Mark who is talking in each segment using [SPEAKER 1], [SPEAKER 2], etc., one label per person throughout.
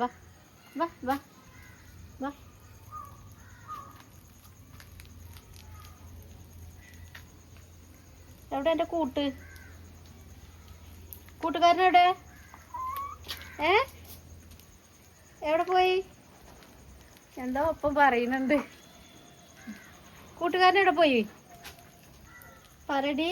[SPEAKER 1] വാ വാ വാ വാ എവിടെ എന്റെ കൂട്ട്? കൂട്ടുകാരനെവിടെ ഏ? എവിടെ പോയി? എന്താ ഒപ്പം പറയുന്നുണ്ട്. കൂട്ടുകാരനെവിടെ പോയി? പറടി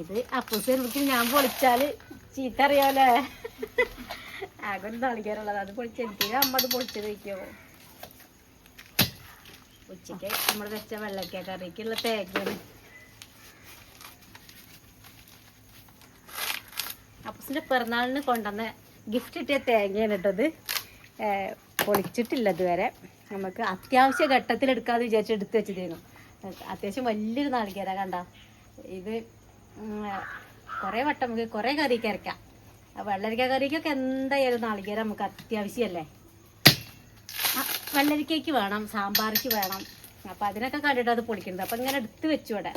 [SPEAKER 1] ഇത് അപ്പൂസ് ഞാൻ പൊളിച്ചാൽ ചീത്ത അറിയാമല്ലേ ആകെ ഒരു നാളികേരുള്ളത് അത് പൊളിച്ചെനിക്ക് അമ്മ അത് പൊളിച്ചത് വയ്ക്കോ ഉച്ചയ്ക്ക് നമ്മൾ വെച്ച വെള്ളക്ക കറിക്കുള്ള തേക്കാണ് അപ്പൂസിന്റെ പിറന്നാളിന് കൊണ്ടുവന്ന ഗിഫ്റ്റ് കിട്ടിയ തേങ്ങയാണ് കേട്ടത് പൊളിച്ചിട്ടില്ല ഇതുവരെ. നമുക്ക് അത്യാവശ്യ ഘട്ടത്തിൽ എടുക്കാന്ന് വിചാരിച്ച് എടുത്ത് വെച്ചതേനു. അത്യാവശ്യം വലിയൊരു നാളികേര കണ്ട. ഇത് കുറേ വട്ടം നമുക്ക് കുറേ കറിക്ക് അരക്കാം. ആ വെള്ളരിക്ക കറിക്കൊക്കെ എന്തായാലും നാളികേരം നമുക്ക് അത്യാവശ്യമല്ലേ വെള്ളരിക്കയ്ക്ക് വേണം സാമ്പാർക്ക് വേണം. അപ്പം അതിനൊക്കെ കണ്ടിട്ട് അത് പൊളിക്കുന്നത് അപ്പം ഇങ്ങനെ എടുത്ത് വെച്ചു ഇവിടെ.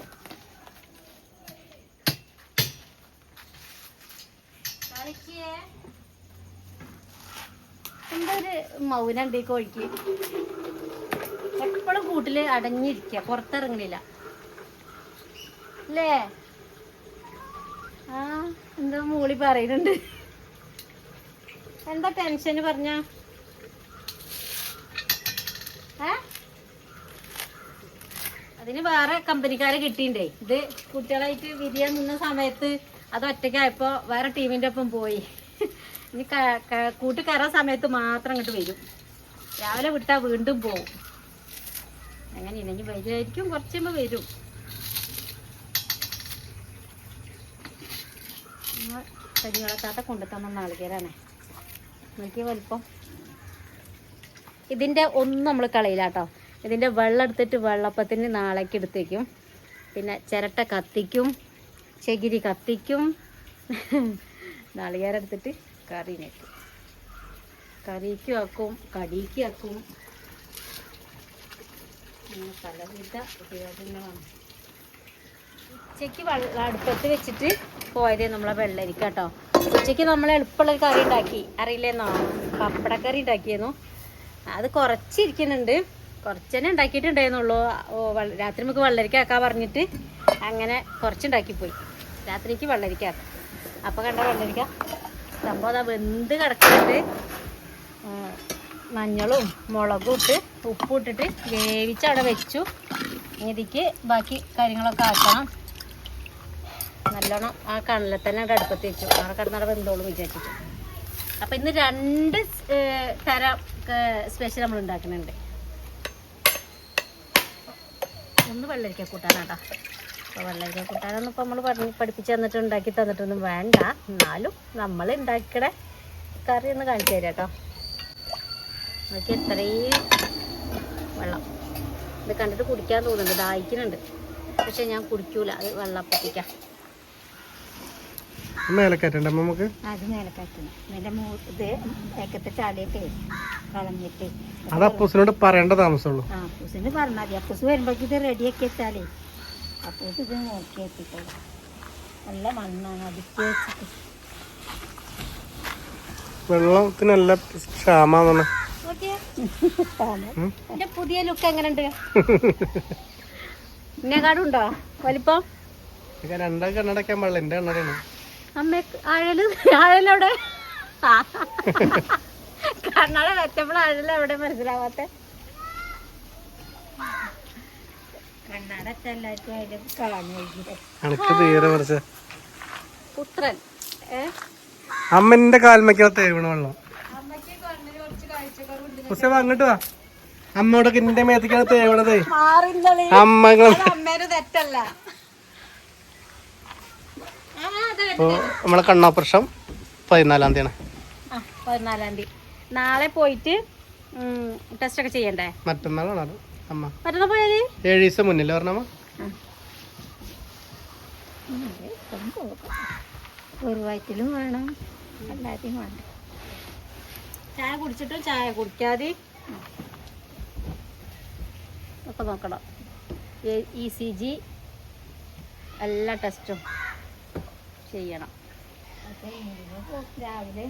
[SPEAKER 1] എന്താ ഒരു മൗനം ഉണ്ട് ഈ കോഴിക്ക്. എപ്പോഴും കൂട്ടിൽ അടഞ്ഞിരിക്കുക പുറത്തിറങ്ങണില്ല. അല്ലേ? ആ എന്താ മൂളി പറയുന്നുണ്ട്. എന്താ ടെൻഷൻ പറഞ്ഞ? അതിന് വേറെ കമ്പനിക്കാരെ കിട്ടിണ്ടേ ഇത് കുട്ടികളായിട്ട് വിരിയാൻ നിന്ന സമയത്ത് അത് ഒറ്റയ്ക്കായപ്പോ വേറെ ടീമിന്റെ ഒപ്പം പോയി. ഇനി കൂട്ട് കയറാൻ സമയത്ത് മാത്രം അങ്ങോട്ട് വരും. രാവിലെ വിട്ടാ വീണ്ടും പോവും. അങ്ങനെ ഇല്ലെങ്കിൽ വരുമായിരിക്കും കുറച്ചുമ്പോ വരും. കരികളത്താത്ത കൊണ്ടു തന്ന നാളികേരാണ്. നോക്കിയ വലിപ്പം. ഇതിന്റെ ഒന്നും നമ്മൾ കളയില്ല കേട്ടോ ഇതിന്റെ വെള്ളം എടുത്തിട്ട് വെള്ളപ്പത്തിന് നാളേക്ക് എടുത്തേക്കും. പിന്നെ ചിരട്ട കത്തിക്കും ചകിരി കത്തിക്കും. നാളികേരെടുത്തിട്ട് കറി നെക്കും കറിക്കും ആക്കും കടിക്കും ആക്കും പലവിധ ഉപയോഗങ്ങളാണ്. ഉച്ചയ്ക്ക് വെള്ള അടുപ്പത്ത് വെച്ചിട്ട് പോയത് നമ്മളെ വെള്ളരിക്ക കേട്ടോ ഉച്ചയ്ക്ക് നമ്മൾ എളുപ്പമുള്ള കറി ഉണ്ടാക്കി. അറിയില്ലെന്നോ? പപ്പടക്കറി ഉണ്ടാക്കിയെന്നു അത് കുറച്ചിരിക്കുന്നുണ്ട്. കുറച്ച് തന്നെ ഉണ്ടാക്കിയിട്ടുണ്ടായിരുന്നുള്ളൂ രാത്രി നമുക്ക് വെള്ളരിക്ക ആക്കാൻ പറഞ്ഞിട്ട് അങ്ങനെ കുറച്ചുണ്ടാക്കിപ്പോയി. രാത്രിക്ക് വെള്ളരിക്ക ആക്കാം. കണ്ട വെള്ളരിക്ക. സംഭവം അതാ വെന്ത് കിടക്കുന്നുണ്ട്. മഞ്ഞളും മുളകും ഇട്ട് ഉപ്പും ഇട്ടിട്ട് വേവിച്ച് അവിടെ വെച്ചു. ഇനി ഇതിക്ക് ബാക്കി കാര്യങ്ങളൊക്കെ ആക്കണം. നല്ലോണം ആ കണ്ണിൽ തന്നെ അടുപ്പത്ത് വെച്ചു. അവിടെ കിടന്നവിടെ വെന്തോളും വിചാരിച്ചിട്ട്. അപ്പം ഇന്ന് രണ്ട് തരം സ്പെഷ്യൽ നമ്മൾ ഉണ്ടാക്കുന്നുണ്ട്. ഒന്ന് വെള്ളരിക്ക കൂട്ടാനാട്ടാ. അപ്പോൾ വെള്ളരിക്ക കൂട്ടാനൊന്നും ഇപ്പോൾ നമ്മൾ പറഞ്ഞ് പഠിപ്പിച്ച് തന്നിട്ട് ഉണ്ടാക്കി തന്നിട്ടൊന്നും വേണ്ട. എന്നാലും നമ്മൾ ഉണ്ടാക്കിയുടെ കറി ഒന്ന് കാണിച്ചു തരാം കേട്ടോ നോക്കി ഇത്രയും വെള്ളം. ഇത് കണ്ടിട്ട് കുടിക്കാൻ തോന്നുന്നുണ്ട്. ദാഹിക്കുന്നുണ്ട്. പക്ഷെ ഞാൻ കുടിക്കൂല. അത് വെള്ളപ്പത്തിക്കാം
[SPEAKER 2] മേലക്കയറ്റണ്ട നമുക്ക്?
[SPEAKER 1] അത് മേലക്കാറ്റുന്നു അതിന്റെ മൂ ഇത് തേക്കത്തെ ചാടിയൊക്കെ കളഞ്ഞിട്ട്.
[SPEAKER 2] അത് അപ്പൂസിനോട് പറയേണ്ട താമസമുള്ളൂ.
[SPEAKER 1] അപ്പൂസിന് പറഞ്ഞാൽ മതി. അപ്പൂസ് വരുമ്പോഴേക്ക് ഇത് റെഡിയാക്കി വെച്ചാലേ. അപ്പൂസ് ഇത് നോക്കി എത്തിക്കോളും നല്ല മണ്ണാണ്. അടിച്ച് വെച്ചിട്ട്.
[SPEAKER 2] വെള്ളത്തിന് നല്ല ക്ഷാമാന്ന്
[SPEAKER 1] എന്റെ പുതിയ ലുക്ക് എങ്ങനെയുണ്ട് വലിപ്പം?
[SPEAKER 2] പാടില്ല? എന്റെ കണ്ണടയാണ്.
[SPEAKER 1] അമ്മ ആഴൽ ആഴലെവിടെ കണ്ണട വെച്ചപ്പോൾ ആഴൽ എവിടെ മനസ്സിലാവാത്ത? പുത്രൻ.
[SPEAKER 2] അമ്മന്റെ കാൽമയ്ക്കാ തേവണ വെള്ളം. പക്ഷെ അങ്ങോട്ട് വാ. അമ്മയോടൊക്കെ എന്റെ മേത്തേക്കാണ് തേവണത്. അമ്മ. നമ്മളെ കണ്ണാപ്രശം പതിനാലാം
[SPEAKER 1] തീയതി പതിനാലാം തീയതി. നാളെ പോയിട്ട് ടെസ്റ്റ് ഒക്കെ ചെയ്യണ്ടേ?
[SPEAKER 2] മറ്റന്നാളാണ് അമ്മ.
[SPEAKER 1] മറ്റന്നാ പോയാൽ?
[SPEAKER 2] ഏഴ് ദിവസം മുന്നില്ല പറഞ്ഞമ്മ
[SPEAKER 1] ഒരു വയറ്റിലും വേണം. എല്ലാത്തിനും വേണ്ട ചായ കുടിച്ചിട്ടും ചായ കുടിക്കാതെ ഒക്കെ നോക്കണം. ഇ സി ജി എല്ലാ ടെസ്റ്റും ചെയ്യണം. രാവിലെ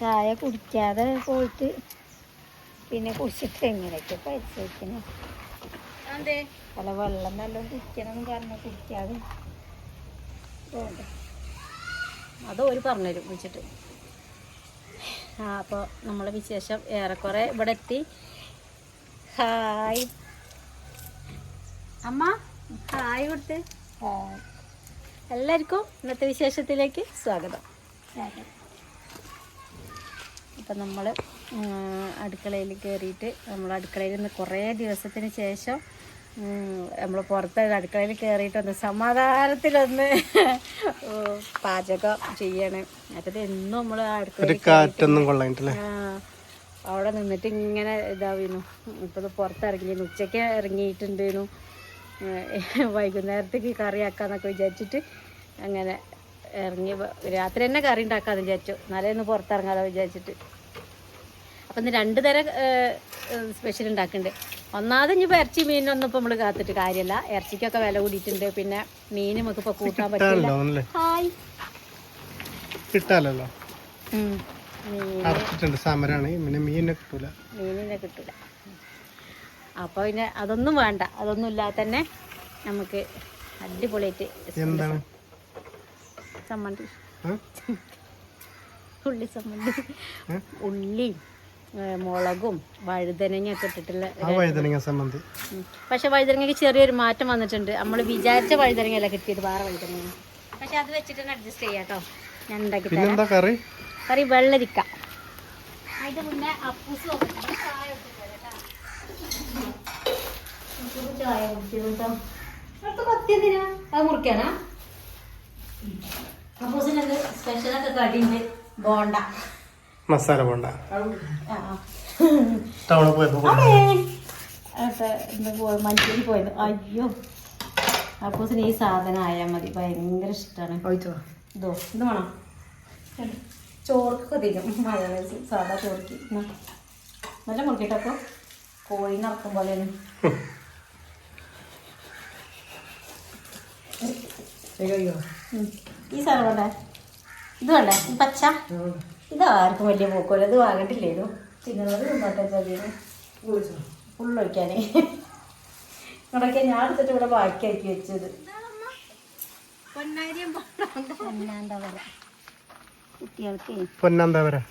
[SPEAKER 1] ചായ കുടിക്കാതെ പോയിട്ട് പിന്നെ കുടിച്ചിട്ട് എങ്ങനെയൊക്കെ പരിശോധിക്കണം പല വെള്ളം നല്ലോണം കുടിക്കണം എന്ന് പറഞ്ഞ കുടിക്കാതെ അതോ അത് ഒരു പറഞ്ഞുതരും കുടിച്ചിട്ട്. അപ്പോൾ നമ്മളെ വിശേഷം ഏറെക്കുറെ ഇവിടെ എത്തി ഹായ്. അമ്മ ഹായ് കൊടുത്ത്. എല്ലാവർക്കും ഇന്നത്തെ വിശേഷത്തിലേക്ക് സ്വാഗതം. അപ്പം നമ്മൾ അടുക്കളയിൽ കയറിയിട്ട് നമ്മൾ അടുക്കളയിൽ നിന്ന് കുറേ ദിവസത്തിന് ശേഷം നമ്മൾ പുറത്ത് അടുക്കളയിൽ കയറിയിട്ട് ഒന്ന് സമാധാനത്തിലൊന്ന് പാചകം ചെയ്യണം. മറ്റത് എന്നും നമ്മൾ
[SPEAKER 2] ഒരു
[SPEAKER 1] അടുക്കളയിൽ
[SPEAKER 2] കൊള്ളായിട്ടല്ലേ
[SPEAKER 1] അവിടെ നിന്നിട്ട് ഇങ്ങനെ ഇതാവുന്നു ഇപ്പം പുറത്തിറങ്ങിയിരുന്നു ഉച്ചയ്ക്ക് ഇറങ്ങിയിട്ടുണ്ടായിരുന്നു വൈകുന്നേരത്തേക്ക് കറി ആക്കാന്നൊക്കെ വിചാരിച്ചിട്ട് അങ്ങനെ ഇറങ്ങി രാത്രി തന്നെ കറി ഉണ്ടാക്കാന്ന് വിചാരിച്ചു. എന്നാലേ ഒന്ന് പുറത്തിറങ്ങാതെ വിചാരിച്ചിട്ട്. അപ്പം ഇന്ന് രണ്ട് തരം സ്പെഷ്യൽ ഉണ്ടാക്കുന്നുണ്ട് ഒന്നാമത് ഇനിയിപ്പോൾ ഇറച്ചി മീനൊന്നും ഇപ്പം നമ്മൾ കാത്തിട്ട് കാര്യമല്ല ഇറച്ചിക്കൊക്കെ വില കൂടിയിട്ടുണ്ട്. പിന്നെ മീൻ നമുക്ക് ഇപ്പോൾ കൂട്ടാൻ പറ്റില്ല.
[SPEAKER 2] കിട്ടാലോ
[SPEAKER 1] ഹായ്.
[SPEAKER 2] കിട്ടാലല്ലോ അടച്ചിട്ടുണ്ട് സമരാണ്. പിന്നെ മീനെ കിട്ടൂല.
[SPEAKER 1] മീനിനെ കിട്ടില്ല അപ്പോൾ പിന്നെ അതൊന്നും വേണ്ട. അതൊന്നും ഇല്ലാതെ തന്നെ നമുക്ക് അടിപൊളിയായിട്ട്
[SPEAKER 2] എന്താണ്?
[SPEAKER 1] ചമ്മന്തി? ഉള്ളി ചമ്മന്തി.
[SPEAKER 2] ഏ?
[SPEAKER 1] ഉള്ളിയും വഴുതനങ്ങ മുളകും വഴുതനങ്ങയൊക്കെ ഇട്ടിട്ടുള്ള
[SPEAKER 2] വഴുതനങ്ങ സംബന്ധി.
[SPEAKER 1] പക്ഷെ വഴുതനങ്ങയ്ക്ക് ചെറിയൊരു മാറ്റം വന്നിട്ടുണ്ട്. നമ്മൾ വിചാരിച്ച വഴുതനങ്ങ അല്ല കിട്ടിയത് വേറെ വഴുതനങ്ങ. പക്ഷെ അത് വെച്ചിട്ട് അഡ്ജസ്റ്റ് ചെയ്യാട്ടോ കേട്ടോ ഞാൻ ഉണ്ടാക്കി
[SPEAKER 2] കറി?
[SPEAKER 1] കറി വെള്ളരിക്ക. അതിന്റെ മുന്നേ അപ്പൂസ്. ചായ വരാം കേട്ടോ. കത്തി എന്തിനാ? അത് മുറിക്കാനാ? അപ്പൂസിന് എന്ത് സ്പെഷ്യലൊക്കെ കടിയുണ്ട്. ബോണ്ട.
[SPEAKER 2] മസാല
[SPEAKER 1] ആ.
[SPEAKER 2] ടൗണിൽ പോയപ്പോ
[SPEAKER 1] മഞ്ചേരി പോയത്. അയ്യോ. അപ്പൂസിന് ഈ സാധനം ആയാൽ മതി. ഭയങ്കര ഇഷ്ടമാണ് ഇതോ ഇത് വേണം. ചോർക്ക് തിന്നും. മയോണൈസ് സാധാ ചോർക്ക്. നല്ല മുറിക്കട്ടപ്പോൾ കോഴി നടക്കും പോലെയാണ്. ഉം. ഈ സാധനം വേണ്ടേ? ഇത് വേണ്ടേ? ഈ പച്ച? ഇത് ആർക്കും വലിയ പോക്കോല. ഇത് വാങ്ങിട്ടില്ലേനു തിന്നുന്നത് തിന്നോട്ടെ ചെറിയ ഫുള്ളൊഴിക്കാനേ ഇവിടെയൊക്കെ ഞാൻ എടുത്തിട്ട് ഇവിടെ ബാക്കിയാക്കി വെച്ചത്. കുട്ടികൾക്ക്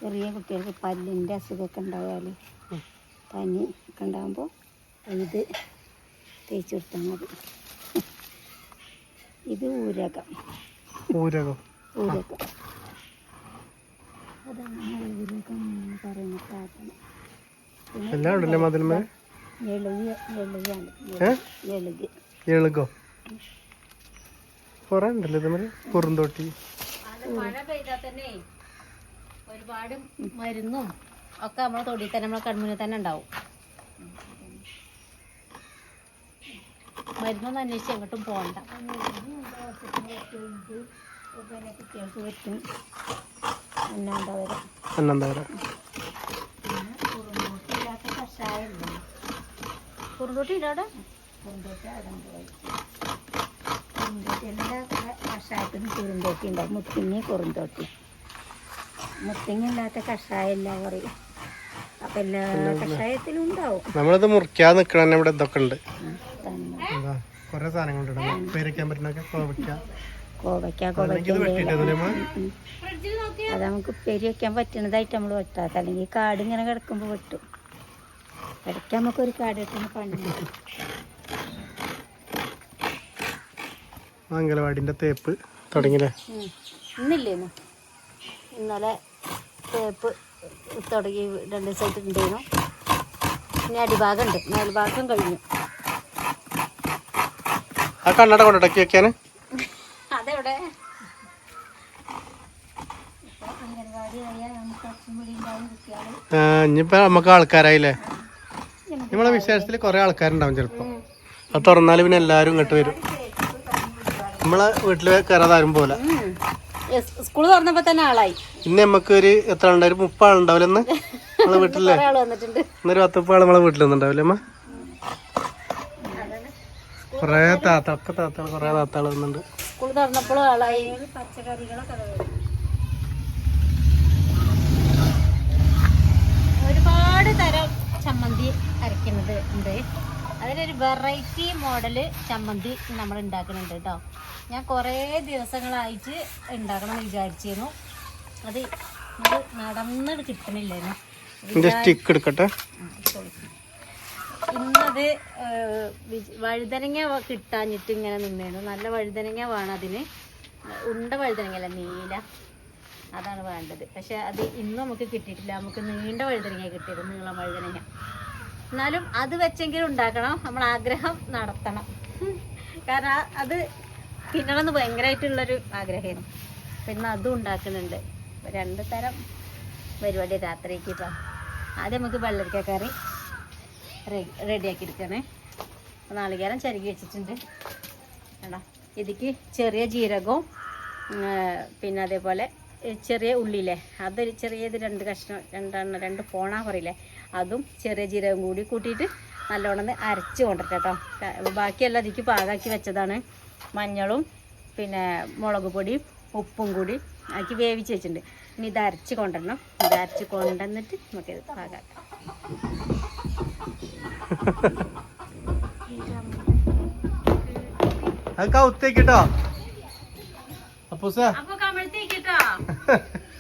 [SPEAKER 1] ചെറിയ കുട്ടികൾക്ക് പല്ലിന്റെ അസുഖമൊക്കെ ഉണ്ടായാൽ പനി ഒക്കെ ഉണ്ടാകുമ്പോൾ ഇത് തേച്ച് കൊടുത്താൽ മതി. ഇത് ഊരകം.
[SPEAKER 2] ഊരകം.
[SPEAKER 1] ഊരകം അതാണ് ഊരകം എന്ന് പറയുന്ന സാധനം പിന്നെ
[SPEAKER 2] എല്ലാം ഉണ്ടല്ലേ മതിലുമേ
[SPEAKER 1] എളുകി
[SPEAKER 2] കൊറേ ഉണ്ടല്ലോ ഇതുമേ കുറുന്തോട്ടി
[SPEAKER 1] മഴ പെയ്താൽ തന്നെ ഒരുപാട് മരുന്നും ഒക്കെ നമ്മളെ തൊടിയിൽ തന്നെ നമ്മളെ കൺമുന്നിൽ തന്നെ ഉണ്ടാവും മരുന്നൊന്നും അന്വേഷിച്ച് എങ്ങോട്ടും പോകണ്ട കുട്ടികൾക്ക് പറ്റും കുറുന്തോട്ടി കുറുന്തോട്ടി അവിടെ പോയി കുറുന്തോട്ടി എല്ലാ കഷായത്തിനും കുറുന്തോട്ടി ഉണ്ടാവും മുത്തിങ്ങി കുറുന്തോട്ടി. മുത്തിങ്ങ ഇല്ലാത്ത കഷായം എല്ലാം പറയും. അപ്പം എല്ലാ കഷായത്തിലും ഉണ്ടാവും.
[SPEAKER 2] നമ്മളിത് മുറിക്കാതെ നിക്കണ ഇവിടെ ഇതൊക്കെ ഉണ്ട്. കൊറേ സാധനങ്ങളുണ്ട് പേരക്കാൻ പറ്റുന്നൊക്കെ കോവയ്ക്ക
[SPEAKER 1] കോവയ്ക്ക കോവയ്ക്ക അത് നമുക്ക് ഉപ്പേരി വെക്കാൻ പറ്റുന്നതായിട്ട് നമ്മൾ വെട്ടാത്ത. അല്ലെങ്കിൽ കാട് ഇങ്ങനെ കിടക്കുമ്പോൾ വെട്ടും. ഇടയ്ക്ക് നമുക്കൊരു കാട് കിട്ടുന്ന പണി
[SPEAKER 2] അങ്കലവാടിന്റെ തേപ്പ് തുടങ്ങിയില്ലേ.
[SPEAKER 1] ഇന്നില്ലേന്നു ഇന്നലെ തേപ്പ് തുടങ്ങി രണ്ട് ദിവസമായിട്ട് ഉണ്ടായിരുന്നു പിന്നെ ഇനി അടിഭാഗമുണ്ട് മേൽഭാഗം കഴിഞ്ഞു.
[SPEAKER 2] ആ കണ്ണട കൊണ്ടിടക്കി വെക്കാന്
[SPEAKER 1] അതെവിടെ അംഗൻവാടി വഴിയാ നമുക്ക് കുറച്ചും കൂടി ഉണ്ടാവും കുട്ടികൾ
[SPEAKER 2] ആ, ഇനിയിപ്പോ നമുക്ക് ആൾക്കാരായില്ലേ? നമ്മളെ വിശേഷത്തിൽ കുറെ ആൾക്കാരുണ്ടാവും ചിലപ്പോ. അത് തുറന്നാൽ പിന്നെ എല്ലാരും ഇങ്ങോട്ട് വരും. നമ്മളെ വീട്ടിൽ കയറാതാരും പോലെ
[SPEAKER 1] സ്കൂൾ തുറന്നപ്പോ തന്നെ ആളായി.
[SPEAKER 2] ഇന്ന് നമുക്ക് ഒരു എത്ര ആളുണ്ടാവും മുപ്പാളുണ്ടാവില്ലെന്ന് നമ്മളെ വീട്ടിലെ ഇന്നൊരു പത്ത് മുപ്പാൾ നമ്മളെ വീട്ടിൽ നിന്നുണ്ടാവില്ലേ അമ്മ? കൊറേ താത്ത ഒക്കെ താത്താൾ കൊറേ താത്താൾ വന്നിട്ടുണ്ട്.
[SPEAKER 1] സ്കൂൾ തുറന്നപ്പോഴും ആളായി. പച്ചക്കറികളൊക്കെ ഒരുപാട് തരം ചമ്മന്തി അരയ്ക്കുന്നത് ഉണ്ട്. അതിലൊരു വെറൈറ്റി മോഡൽ ചമ്മന്തി നമ്മൾ ഉണ്ടാക്കുന്നുണ്ട് കേട്ടോ. ഞാൻ കുറേ ദിവസങ്ങളായിട്ട് ഉണ്ടാക്കണം എന്ന് വിചാരിച്ചിരുന്നു. അത് നടന്നിട്ട് കിട്ടണില്ലായിരുന്നു
[SPEAKER 2] സ്റ്റിക്ക് എടുക്കട്ടെ?
[SPEAKER 1] ഇന്നത് വഴുതനങ്ങ കിട്ടാഞ്ഞിട്ട് ഇങ്ങനെ നിന്നേനു. നല്ല വഴുതനങ്ങ വേണം അതിന്. ഉണ്ട വഴുതനങ്ങ അല്ല നീല. അതാണ് വേണ്ടത്. പക്ഷെ അത് ഇന്ന് നമുക്ക് കിട്ടിയിട്ടില്ല. നമുക്ക് നീണ്ട വഴുതനങ്ങ കിട്ടിയത് നീളം വഴുതനങ്ങ. എന്നാലും അത് വെച്ചെങ്കിലും ഉണ്ടാക്കണം. നമ്മൾ ആഗ്രഹം നടത്തണം. കാരണം അത് തിന്നണമെന്ന് ഭയങ്കരമായിട്ടുള്ളൊരു ആഗ്രഹമായിരുന്നു പിന്നെ അതും ഉണ്ടാക്കുന്നുണ്ട്. രണ്ട് തരം പരിപാടി രാത്രിക്ക് ഇപ്പം. ആദ്യം നമുക്ക് വെള്ളരിക്ക കറി റെഡിയാക്കി എടുക്കണേ നാളികേരം ചരുകി വെച്ചിട്ടുണ്ട്. വേണ്ട ഇതിക്ക് ചെറിയ ജീരകവും പിന്നെ അതേപോലെ ചെറിയ ഉള്ളിയില്ലേ? അതൊരു ചെറിയത് രണ്ട് കഷ്ണം രണ്ടെണ്ണം രണ്ട് പോണ പറയില്ലേ? അതും ചെറിയ ജീരകം കൂടി കൂട്ടിയിട്ട് നല്ലോണം അരച്ച് കൊണ്ടിട്ട് കേട്ടോ. ബാക്കിയെല്ലാം ഇതിക്ക് പാകാക്കി വെച്ചതാണ്. മഞ്ഞളും പിന്നെ മുളക് പൊടിയും ഉപ്പും കൂടി ആക്കി വേവിച്ച് വെച്ചിട്ടുണ്ട്. ഇനി ഇത് അരച്ച് കൊണ്ടുവരണം ഇത് അരച്ച് കൊണ്ടുവന്നിട്ട് നമുക്കിത് പാകാക്കാം.
[SPEAKER 2] അത് കൗത്തേക്കിട്ടോ അപ്പൊ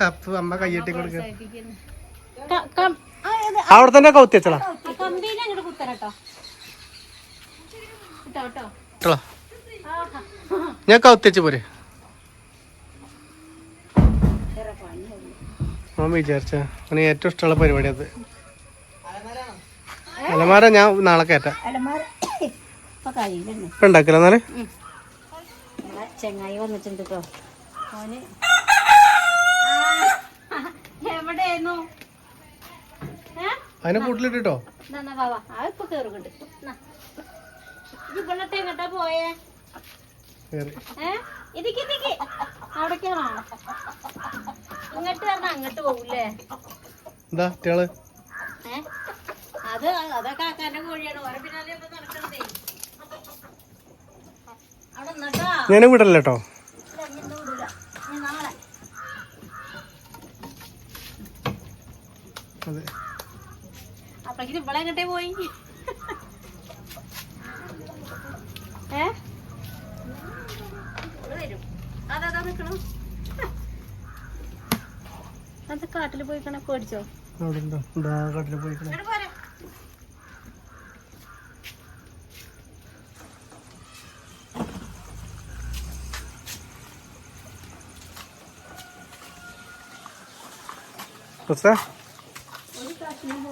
[SPEAKER 1] അപ്പു
[SPEAKER 2] അമ്മ കയ്യട്ടി കൊടുക്ക.
[SPEAKER 1] ക- കം-
[SPEAKER 2] അവിടെ തന്നെ കൗത്തി
[SPEAKER 1] കേട്ടോ.
[SPEAKER 2] ഞാൻ കൗത്തിച്ച് പോരെ. അവൻ വിചാരിച്ച അവന് ഏറ്റവും ഇഷ്ടമുള്ള പരിപാടി അത്. അലമാര ഞാൻ നാളെ കയറ്റാം
[SPEAKER 1] അലമാര ഇപ്പൊ കഴിയില്ലെന്ന്
[SPEAKER 2] ഇപ്പൊ ഉണ്ടാക്കില്ല
[SPEAKER 1] എന്നാൽ? ചെങ്ങായി വന്നിട്ടുണ്ട് കേട്ടോ എവിടെയായിരുന്നു?
[SPEAKER 2] അതിനെ കൂട്ടിലിട്ടോ
[SPEAKER 1] ഇപ്പൊ കേറുന്നുണ്ട്. എങ്ങട്ടാ പോയേ. ഇതിക്ക് ഇതിക്ക് അവിടേക്കാണോ ഇങ്ങോട്ട് പറഞ്ഞാ അങ്ങോട്ട് പോകൂലേ
[SPEAKER 2] എന്താ
[SPEAKER 1] അത് അതൊക്കെ ആക്കാന്റെ കോഴിയാണ്. ഓരോ പിന്നാലെ നടക്കണതേ അവിടെ നിന്നട്ടോ.
[SPEAKER 2] ഞാൻ വിടല്ല കേട്ടോ
[SPEAKER 1] അപ്പഴേക്കും ഇവിടെ എങ്ങോട്ടേ പോയി? ഏ? വരും. അതാ നിക്കണു. അത് കാട്ടിൽ പോയി കണക്ക് പേടിച്ചോ
[SPEAKER 2] കട്ടിൽ പോയിക്കണേ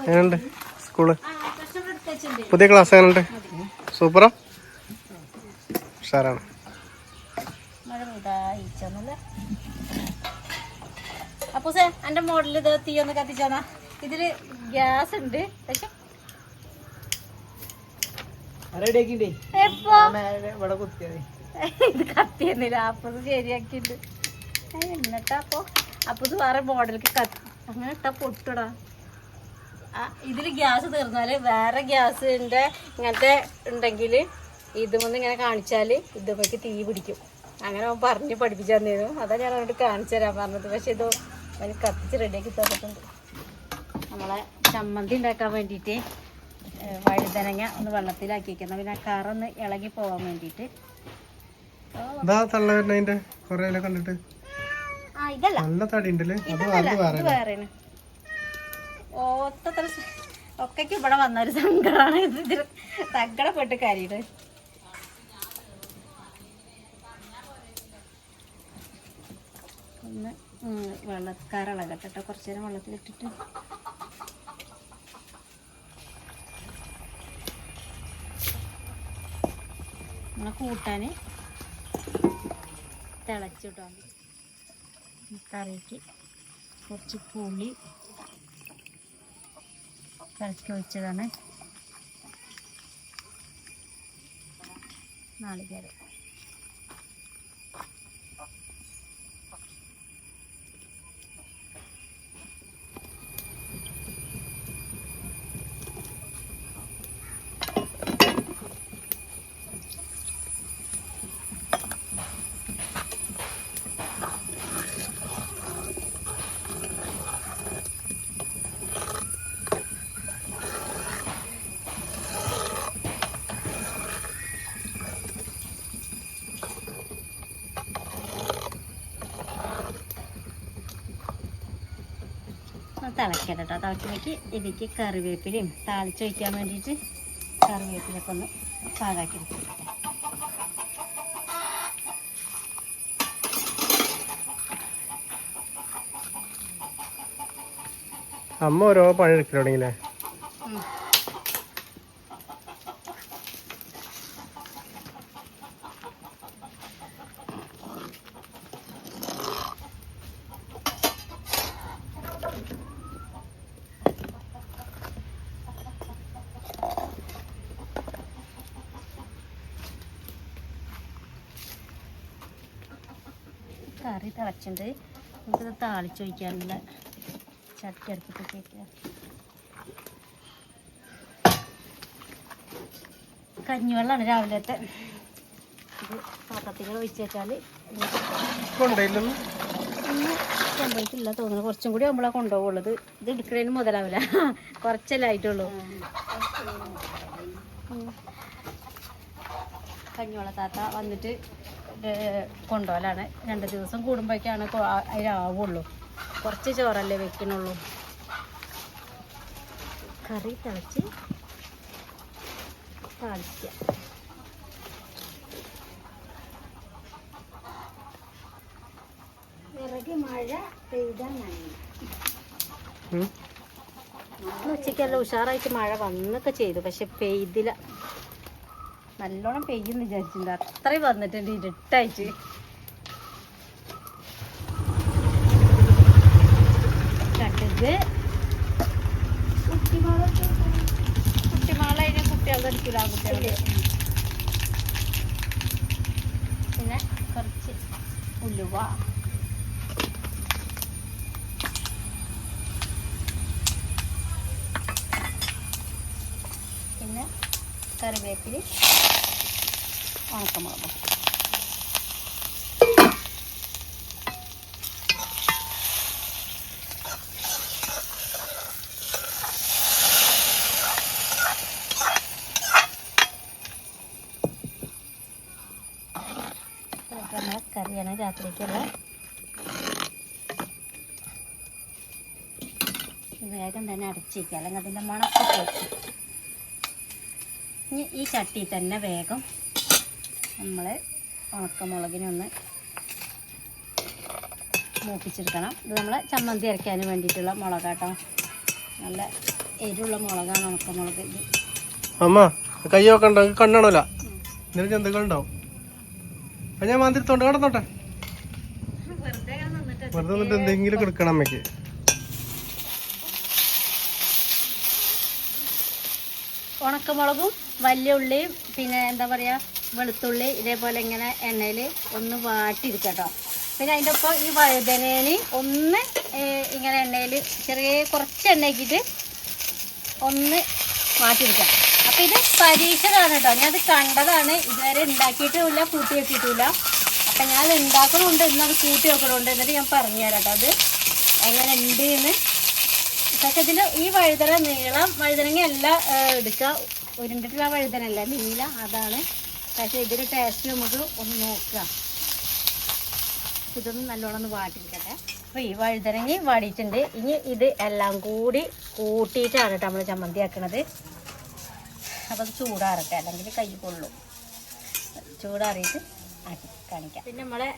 [SPEAKER 2] എങ്ങനെയുണ്ട്
[SPEAKER 1] സ്കൂൾ?
[SPEAKER 2] പുതിയ ക്ലാസ് എങ്ങനെയുണ്ട്? സൂപ്പറാ? ഉഷാറാണ്.
[SPEAKER 1] സെ എന്റെ മോഡൽ ഇത് തീ ഒന്ന് കത്തിച്ചാന്നാ. ഇതിൽ ഗ്യാസ് ഉണ്ട്. പക്ഷെ ഇത് കത്തിയെന്നില്ല. അപ്പൊ ഇത് ശരിയാക്കിണ്ട് ഏ, എന്നിട്ടാ അപ്പൊ. അപ്പൊ ഇത് വേറെ മോഡലിക്ക് കത്തി. അങ്ങനെ ഇട്ടാ പൊട്ടടാ. ഇതിൽ ഗ്യാസ് തീർന്നാൽ വേറെ ഗ്യാസിന്റെ ഇങ്ങനത്തെ ഉണ്ടെങ്കിൽ ഇതുമൊന്ന് ഇങ്ങനെ കാണിച്ചാൽ ഇതുമൊക്കെ തീ പിടിക്കും. അങ്ങനെ അവൻ പറഞ്ഞ് പഠിപ്പിച്ചു തന്നിരുന്നു അതാ ഞാൻ അവനോട് കാണിച്ചു തരാൻ പറഞ്ഞത്. പക്ഷെ ഇത് അവന് കത്തിച്ച് റെഡിയാക്കി തന്നിട്ടുണ്ട്. നമ്മളെ ചമ്മന്തി ഉണ്ടാക്കാൻ വേണ്ടിയിട്ട് വഴുതനങ്ങ ഒന്ന് വെള്ളത്തിലാക്കി വെക്കുന്ന പിന്നെ ആ കറൊന്ന് ഇളകി പോകാൻ വേണ്ടിയിട്ട്.
[SPEAKER 2] കണ്ടിട്ട്. നല്ല തടി ഉണ്ടല്ലേ
[SPEAKER 1] ഓത്തത്ര ഒക്കെക്ക് ഇവിടെ വന്ന ഒരു സങ്കടമാണ് ഇത് സങ്കടപ്പെട്ട് കാര്യത് ഒന്ന് വെള്ളക്കാരളകട്ടെ കേട്ടോ കുറച്ച് നേരം വെള്ളത്തിലിട്ടിട്ട്. നമ്മൾ കൂട്ടാൻ തിളച്ചിട്ടാൽ കറിക്ക് കുറച്ച് പുളി കലക്കി വെച്ചതാണ് നാളികേരം. തിളക്കട്ടെ കേട്ടോ തിളക്കുമ്പോഴേക്ക് ഇതിലേക്ക് കറിവേപ്പിലയും താളിച്ച് വയ്ക്കാൻ വേണ്ടിയിട്ട് കറിവേപ്പിലൊക്കെ ഒന്ന് പാകാക്കി
[SPEAKER 2] അമ്മ ഓരോ പണി എടുക്കൽ
[SPEAKER 1] കറി തിളച്ചിട്ടുണ്ട്. നമുക്കിത് താളിച്ച് വയ്ക്കാനുള്ള ചട്ടി അടുപ്പിട്ട് വയ്ക്കുക കഞ്ഞിവെള്ളമാണ് രാവിലത്തെ ഇത് പാത്രത്തിൽ ഒഴിച്ച് വെച്ചാൽ കൊണ്ടുപോയിട്ടില്ല തോന്നുന്നു. കുറച്ചും കൂടി ആകുമ്പോഴാണ് കൊണ്ടുപോകുള്ളത് ഇത് എടുക്കുന്നതിന് മുതലാവില്ല. കുറച്ചല്ലേ ആയിട്ടുള്ളൂ. കഞ്ഞിവെള്ള കഞ്ഞോള താത്ത വന്നിട്ട് കൊണ്ടുപോകലാണ്. രണ്ട് ദിവസം കൂടുമ്പോഴേക്കാണ് അതിലാവുള്ളൂ കുറച്ച് ചോറല്ലേ വെക്കണുള്ളൂ. കറി തിളച്ച് താളിക്കുക. വിറക് മഴ പെയ്താൽ ഉച്ചയ്ക്കെല്ലാം ഉഷാറായിട്ട് മഴ വന്നൊക്കെ ചെയ്തു. പക്ഷെ പെയ്തില്ല. നല്ലോണം പെയ്യുന്നു വിചാരിച്ചിട്ടുണ്ട് അത്രയും വന്നിട്ടുണ്ട് ഇരുട്ടായിട്ട്. പിന്നെ കുറച്ച് ഉലുവ. പിന്നെ കറിവേപ്പില. ഉണക്കമുളകും. നമ്മളെ കറിയാണ് രാത്രിക്കുള്ള വേഗം തന്നെ അടച്ചിരിക്കുക. അല്ലെങ്കിൽ അതിന്റെ മണക്കൊക്കെ ഇനി ഈ ചട്ടി തന്നെ വേഗം നമ്മൾ ഉണക്കമുളകിനൊന്ന് മൂപ്പിച്ചെടുക്കണം. ഇത് നമ്മൾ ചമ്മന്തി അരയ്ക്കാൻ വേണ്ടിയിട്ടുള്ള മുളക് കേട്ടോ നല്ല എരിവുള്ള മുളകാണ് ഉണക്കമുളക്. ഇത്
[SPEAKER 2] അമ്മ കൈ നോക്കണ്ട കണ്ണാണല്ല നിനക്ക് എന്തൊക്കെ ഉണ്ടാവും. അപ്പൊ ഞാൻ മാന്തിരിത്തോണ്ട് കിടന്നോട്ടെ
[SPEAKER 1] വെറുതെ നിന്നിട്ട്
[SPEAKER 2] വെറുതെ നിന്നിട്ട് എന്തെങ്കിലും എടുക്കണം അമ്മയ്ക്ക്.
[SPEAKER 1] ഉണക്കമുളകും വലിയ ഉള്ളിയും പിന്നെ എന്താ പറയുക വെളുത്തുള്ളി ഇതേപോലെ ഇങ്ങനെ എണ്ണയിൽ ഒന്ന് വാട്ടിയിരിക്കട്ടോ പിന്നെ അതിന്റെ ഒപ്പം ഈ വഴുതനേന് ഒന്ന് ഇങ്ങനെ എണ്ണയിൽ ചെറിയ കുറച്ച് എണ്ണയ്ക്കിട്ട് ഒന്ന് മാറ്റിയെടുക്കാം. അപ്പം ഇത് പരീക്ഷതാണ് കേട്ടോ. ഞാനത് കണ്ടതാണ്. ഇതുവരെ ഉണ്ടാക്കിയിട്ടുമില്ല കൂട്ടി വെച്ചിട്ടില്ല അപ്പം ഞാൻ ഉണ്ടാക്കണമുണ്ട് ഇന്നത് കൂട്ടി വെക്കണമുണ്ട് എന്നിട്ട് ഞാൻ പറഞ്ഞുതരാം കേട്ടോ അത്. എങ്ങനെ ഉണ്ട് എന്ന് പക്ഷെ ഇതിൽ ഈ വഴുതന നീളം വഴുതനങ്ങ എല്ലാം എടുക്കുക. ഉരുണ്ടിട്ടുള്ള വഴുതനല്ല നീല അതാണ്. പക്ഷെ ഇതിന് ടേസ്റ്റ് നമുക്ക് ഒന്ന് നോക്കുക ഇതൊന്ന് നല്ലോണം ഒന്ന് വാട്ടിയിരിക്കട്ടെ. അപ്പോൾ ഈ വഴുതനങ്ങി വാടിയിട്ടുണ്ട്. ഇനി ഇത് എല്ലാം കൂടി കൂട്ടിയിട്ടാണ് കേട്ടോ നമ്മൾ ചമ്മന്തി ആക്കണത് അപ്പോൾ അത് ചൂടാറട്ടെ അല്ലെങ്കിൽ കൈ കൊള്ളും. ചൂടാറിയിട്ട് ആക്കി കാണിക്കാം. പിന്നെ നമ്മളെ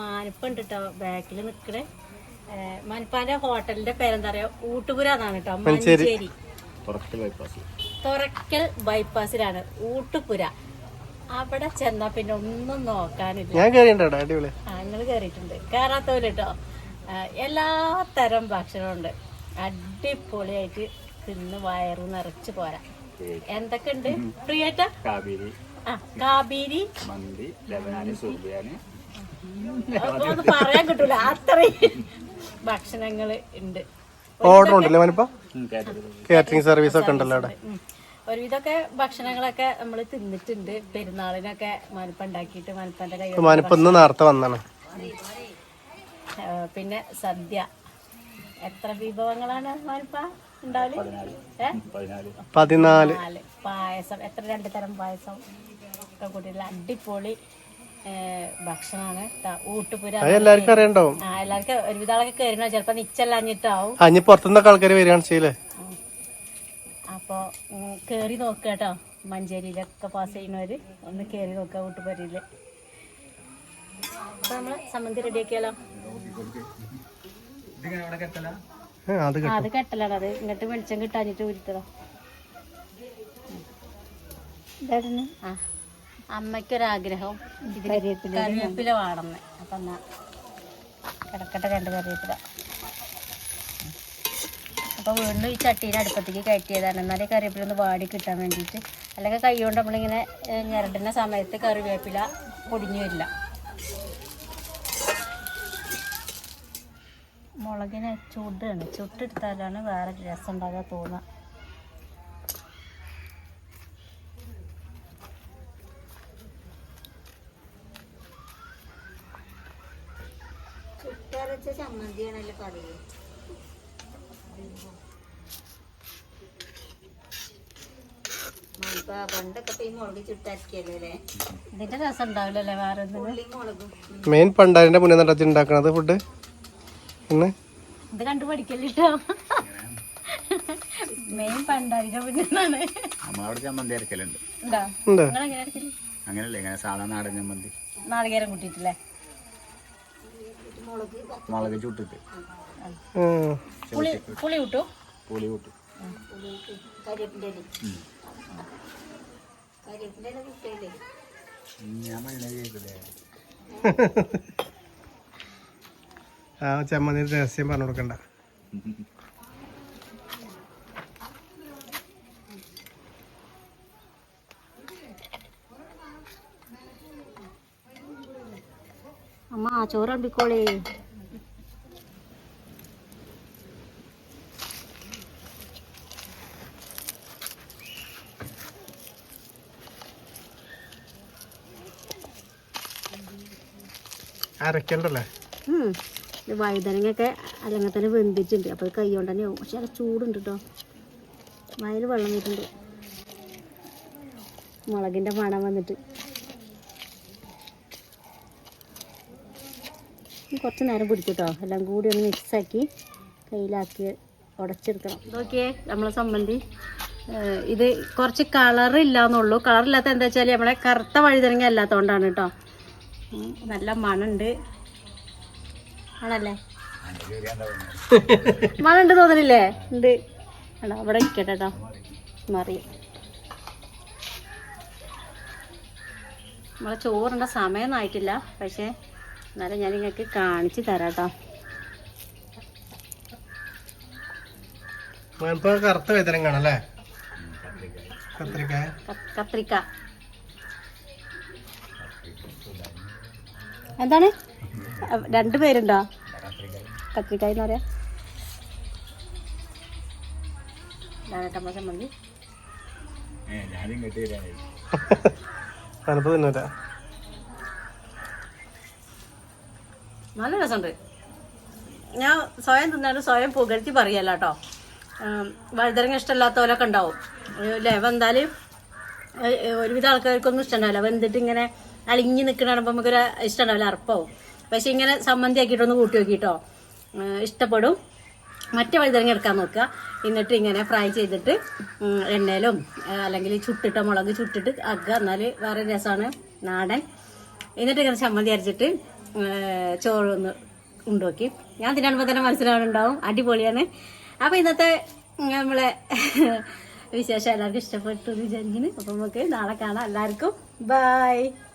[SPEAKER 1] മാനിപ്പുണ്ട് കേട്ടോ ബാക്കിൽ നിൽക്കണേ മാനിപ്പാന്റെ ഹോട്ടലിന്റെ പേരെന്താ പറയുക ഊട്ടുപുര എന്നാണ് കേട്ടോ മഞ്ചേരി. തുറക്കൽ ബൈപ്പാസിലാണ് ഊട്ടുപുര. അവിടെ ചെന്നാ പിന്നെ ഒന്നും നോക്കാനില്ല.
[SPEAKER 2] ഞാൻ കേറിയിട്ടുണ്ട് അടിപൊളി.
[SPEAKER 1] ഞങ്ങൾ കേറിയിട്ടുണ്ട്. കേറാത്തവര് കേട്ടോ എല്ലാ തരം ഭക്ഷണമുണ്ട്. അടിപൊളിയായിട്ട് തിന്ന് വയറ് നിറച്ച് പോരാ. എന്തൊക്കെ ഉണ്ട് പ്രിയേറ്റ ആ കാബീരി.
[SPEAKER 3] മന്തി ലബനാന് സുർബിയാന്.
[SPEAKER 1] അതൊന്നും പറയാൻ കിട്ടൂല. അത്രയും ഭക്ഷണങ്ങൾ ഉണ്ട്.
[SPEAKER 2] ഓർഡർ ഉണ്ടല്ലേ മാനിപ്പ? കാറ്ററിംഗ് സർവീസ് ഒക്കെ ഉണ്ടല്ലോ അവിടെ.
[SPEAKER 1] ഒരുവിധമൊക്കെ ഭക്ഷണങ്ങളൊക്കെ നമ്മൾ തിന്നിട്ടുണ്ട്. പെരുന്നാളിനൊക്കെ മനപ്പ ഉണ്ടാക്കിയിട്ട് മനപ്പന്റെ കൈ
[SPEAKER 2] മാനിപ്പ ഇന്ന് നേരത്തെ വന്നാണ്
[SPEAKER 1] പിന്നെ സദ്യ. എത്ര വിഭവങ്ങളാണ് മനപ്പ ഉണ്ടാവൽ?
[SPEAKER 3] പതിനാല്.
[SPEAKER 1] പായസം. എത്ര രണ്ട് തരം പായസം? ഒക്കെ കൂട്ടിയിട്ടുള്ള അടിപൊളി ഭക്ഷണമാണ്. ഊട്ടുപുര
[SPEAKER 2] എല്ലാവർക്കും അറിയണ്ടാവും.
[SPEAKER 1] ആ എല്ലാവർക്കും ഒരുവിധ ആളൊക്കെ കയറിണോ ചിലപ്പോ നിച്ചല്ലാഞ്ഞിട്ടാവും.
[SPEAKER 2] പുറത്തുനിന്നൊക്കെ ആൾക്കാർ വരികയാണ് ചെയ്യലേ.
[SPEAKER 1] അപ്പോൾ കയറി നോക്കുക കേട്ടോ. മഞ്ചേരിയിലൊക്കെ പാസ് ചെയ്യുന്നവര് ഒന്ന് കയറി നോക്കുക ഊട്ടുപുരയിൽ. അപ്പൊ നമ്മൾ സമ്മതി റെഡിയാക്കിയാലോ
[SPEAKER 2] അത്
[SPEAKER 1] ആ, അത് കെട്ടലാണ്. അത് ഇങ്ങോട്ട് വെളിച്ചം കിട്ടാഞ്ഞിട്ട് ഇതായിരുന്നു. ആ. അമ്മയ്ക്കൊരാഗ്രഹം. ഇതിൽ കറിവേപ്പില വേണമെന്ന് അപ്പൊ എന്നാ കിടക്കട്ടെ രണ്ട് കറിവേപ്പില അപ്പൊ വീണ്ടും ഈ ചട്ടീനെ അടുപ്പത്തേക്ക് കയറ്റിയതാണ്. എന്നാലേ കറിവേപ്പില ഒന്ന് വാടി കിട്ടാൻ വേണ്ടിയിട്ട്. അല്ലെങ്കിൽ കൈ കൊണ്ട് നമ്മളിങ്ങനെ ഞരടുന്ന സമയത്ത് കറിവേപ്പില പൊടിഞ്ഞു വരില്ല. മുളകിനെ ചുടാണ്. ചുട്ടെടുത്താലാണ് വേറെ രസം ഉണ്ടാകാൻ തോന്നുക. ചമ്മന്തിയാണല്ലോ പറയുക പണ്ടൊക്കെ ഈ മുളക് ചുട്ടരക്കല്ലേ ഇതിന്റെ രസം ഉണ്ടാവില്ലല്ലേ വേറെ മുളകും.
[SPEAKER 2] മെയിൻ പണ്ടാരിന്റെ മുന്നേ നടത്തി ഉണ്ടാക്കണത് ഫുഡ് പിന്നെ
[SPEAKER 1] ഇത് കണ്ടു പഠിക്കല്ലോ മെയിൻ പണ്ടാരിന്റെ പിന്നാണ്
[SPEAKER 3] നമ്മളവിടെ ചമ്മന്തി അരക്കലുണ്ട്.
[SPEAKER 1] എന്താ
[SPEAKER 2] ഉണ്ട്.
[SPEAKER 1] നിങ്ങൾ അരക്കൽ?
[SPEAKER 3] അങ്ങനല്ലേ ഇങ്ങനെ സാധാ നാടൻ ചമ്മന്തി.
[SPEAKER 1] നാളികേരം കൂട്ടിയിട്ടില്ലേ?
[SPEAKER 3] മുളക് ചുട്ടിട്ട്.
[SPEAKER 1] പുളി പുളി കൂട്ടു?
[SPEAKER 3] പുളി കൂട്ടും. ചെയ്തതേ
[SPEAKER 2] ആ ചമ്മന്തി രഹസ്യം പറഞ്ഞു കൊടുക്കണ്ട.
[SPEAKER 1] അമ്മ ചോറ് അമ്പിക്കോളേ.
[SPEAKER 2] അരക്കണ്ടല്ലേ
[SPEAKER 1] വഴുതനങ്ങയൊക്കെ അല്ലെങ്കിൽ തന്നെ വെന്തിട്ടുണ്ട്. അപ്പോൾ കൈ കൊണ്ട് തന്നെ ആവും. പക്ഷെ അത് ചൂടുണ്ട് കേട്ടോ വയൽ വെള്ളം വരുന്നുണ്ട്. മുളകിന്റെ മണം വന്നിട്ട്. കുറച്ച് നേരം പിടിക്കും എല്ലാം കൂടി ഒന്ന് മിക്സാക്കി കയ്യിലാക്കി ഉടച്ചെടുക്കണം. നോക്കിയേ നമ്മളെ സംബന്ധി ഇത് കുറച്ച് കളറില്ല എന്നുള്ളൂ കളറില്ലാത്ത എന്താ വെച്ചാൽ നമ്മളെ കറുത്ത വഴുതനങ്ങ അല്ലാത്തതുകൊണ്ടാണ് കേട്ടോ നല്ല മണുണ്ട്. ആണല്ലേ മണുണ്ട് തോന്നണില്ലേ? ഉണ്ട്. ആണോ അവിടെ ഇരിക്കട്ടെ കേട്ടോ നമ്മളെ ചോറിന്റെ സമയമൊന്നും ആയിട്ടില്ല. പക്ഷേ എന്നാലും ഞാൻ നിങ്ങൾക്ക് കാണിച്ച് തരാം കേട്ടോ
[SPEAKER 2] ഇപ്പൊ കറുത്ത വേദന കാണല്ലേ
[SPEAKER 1] കത്രിക്ക. കത്രിക്ക. എന്താണ്? രണ്ടു രണ്ട് പേരുണ്ടോ കത്രിക്കായ എന്ന് പറയാ ചമ്മന്തി
[SPEAKER 2] തണുപ്പ് തിന്നൂല.
[SPEAKER 1] നല്ല രസമുണ്ട്. ഞാൻ സ്വയം തിന്നാലും സ്വയം പുകഴ്ത്തി പറയല്ല കേട്ടോ. വഴുതരങ്ങ ഇഷ്ടമില്ലാത്തവരൊക്കെ ഉണ്ടാവും. ലെവ എന്തായാലും ഒരുവിധ ആൾക്കാർക്കൊന്നും ഇഷ്ടമുണ്ടാവില്ല വെന്തിട്ട് ഇങ്ങനെ അളിഞ്ഞ് നിൽക്കണ കാണുമ്പോൾ നമുക്കൊരു ഇഷ്ടമുണ്ടാവില്ല അർപ്പവും. പക്ഷെ ഇങ്ങനെ സമ്മന്തി ആക്കിയിട്ടൊന്ന് കൂട്ടി നോക്കിട്ടോ. ഇഷ്ടപ്പെടും. മറ്റേ വഴുതനങ്ങ എടുക്കാൻ നോക്കുക. എന്നിട്ട് ഇങ്ങനെ ഫ്രൈ ചെയ്തിട്ട് എണ്ണയിലും അല്ലെങ്കിൽ ചുട്ടിട്ട മുളക് ചുട്ടിട്ട് ആക്കുക എന്നാൽ വേറെ രസമാണ് നാടൻ. എന്നിട്ട് ഇങ്ങനെ ചമ്മന്തി അരച്ചിട്ട് ഏർ ചോറ് ഒന്ന് ഉണ്ടാക്കി ഞാൻ തിന്നുമ്പോൾ തന്നെ മനസ്സിലാവുന്നുണ്ടാവും അടിപൊളിയാണ്. അപ്പോൾ ഇന്നത്തെ നമ്മളെ വിശേഷം എല്ലാവർക്കും ഇഷ്ടപ്പെട്ടു വിചാരിക്കുന്നു. അപ്പം നമുക്ക് നാളെ കാണാം. എല്ലാവർക്കും ബൈ.